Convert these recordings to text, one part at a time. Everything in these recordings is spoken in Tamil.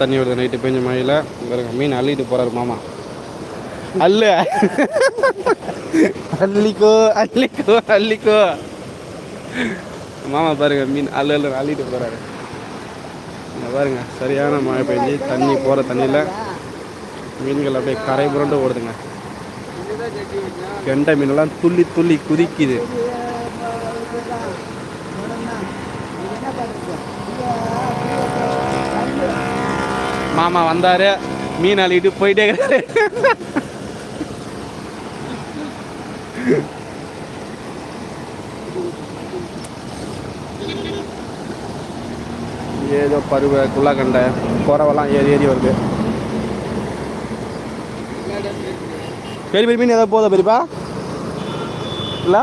தண்ணி வருது நைட்டு பெஞ்ச மழையில் பாருங்க மீன் அள்ளிட்டு போறாரு மாமா. அல்ல. அள்ளிக்கோ அள்ளிக்கோ அள்ளிக்கோ. மாமா பாருங்க மீன் அல்ல அல்ல அள்ளிட்டு போறாரு. இங்க பாருங்க சரியான மழை பெஞ்சு தண்ணி போகிற தண்ணியில் மீன்கள் அப்படியே கரை புரண்டு ஓடுதுங்க. கெண்டை மீனெல்லாம் துள்ளி துள்ளி குதிக்குது. மாமா வந்தாரு. மீன் அள்ளிட்டு போயிட்டே இருக்கிறாரு ஏதோ பருவ குள்ளக்கண்டை குறவெல்லாம் ஏறி ஏறி வருது. பெரிய பெரிய மீன் ஏதாவது போதா பெரியப்பா? இல்லை?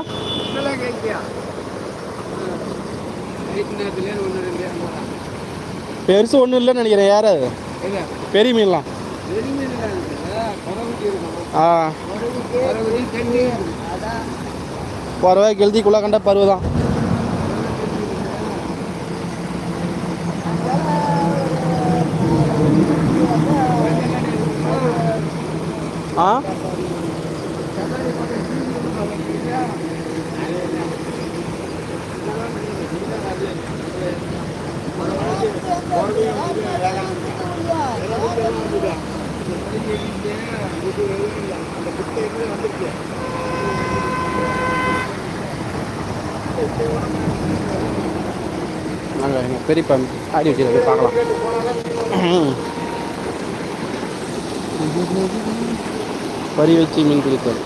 பெருசு ஒன்றும் இல்லைன்னு நினைக்கிறேன் யார் அது? பெரிய மீன்லாம் ஆ பறவை கெழுதி குள்ள கண்ட பருவ தான் ஆ நாங்கள் எங்கள் பெரியப்பா ஆடி வச்சு போய் பார்க்கலாம் பறி வச்சு மீன் பிடித்தல்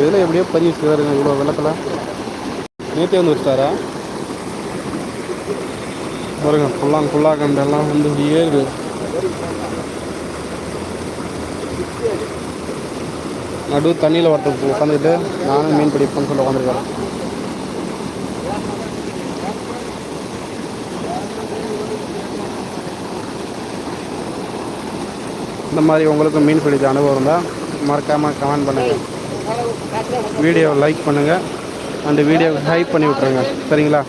இதில் எப்படியோ பறி வச்சுருக்காருங்க இவ்வளோ வெள்ளத்தில். நேற்றே வந்து வச்சுட்டாரா? பாருங்க புல்லாங் ஃபுல்லாக கண்டெல்லாம் வந்து ஏறுது நடு தண்ணியில் ஒருத்தர் உட்காந்துக்கிட்டு நானும் மீன் பிடிப்பேன்னு சொல்லி உட்காந்துருக்கேன் இந்த மாதிரி உங்களுக்கு மீன் பிடித்த அனுபவம் இருந்தால் மறக்காமல் கமெண்ட் பண்ணுங்கள் வீடியோ லைக் பண்ணுங்கள் அந்த வீடியோ ஹைப் பண்ணி விட்ருங்க சரிங்களா?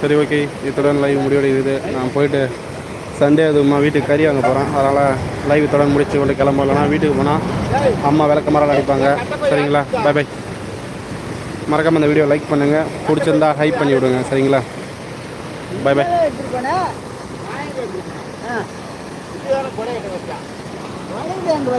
சரி ஓகே இத்துடன் லைவ் முடிவடைகிறது. நான் போயிட்டு சண்டே அதுமா வீட்டுக்கு கறி வாங்க போகிறேன் அதனால் லைவ் தொடர்ந்து முடிச்சு கொண்டு கிளம்பலன்னா வீட்டுக்கு போனால் அம்மா விளக்க மரம் அடிப்பாங்க. சரிங்களா? பை பை மறக்காமல் இந்த வீடியோ லைக் பண்ணுங்கள் பிடிச்சிருந்தா ஹைப் பண்ணி விடுங்க. சரிங்களா? By by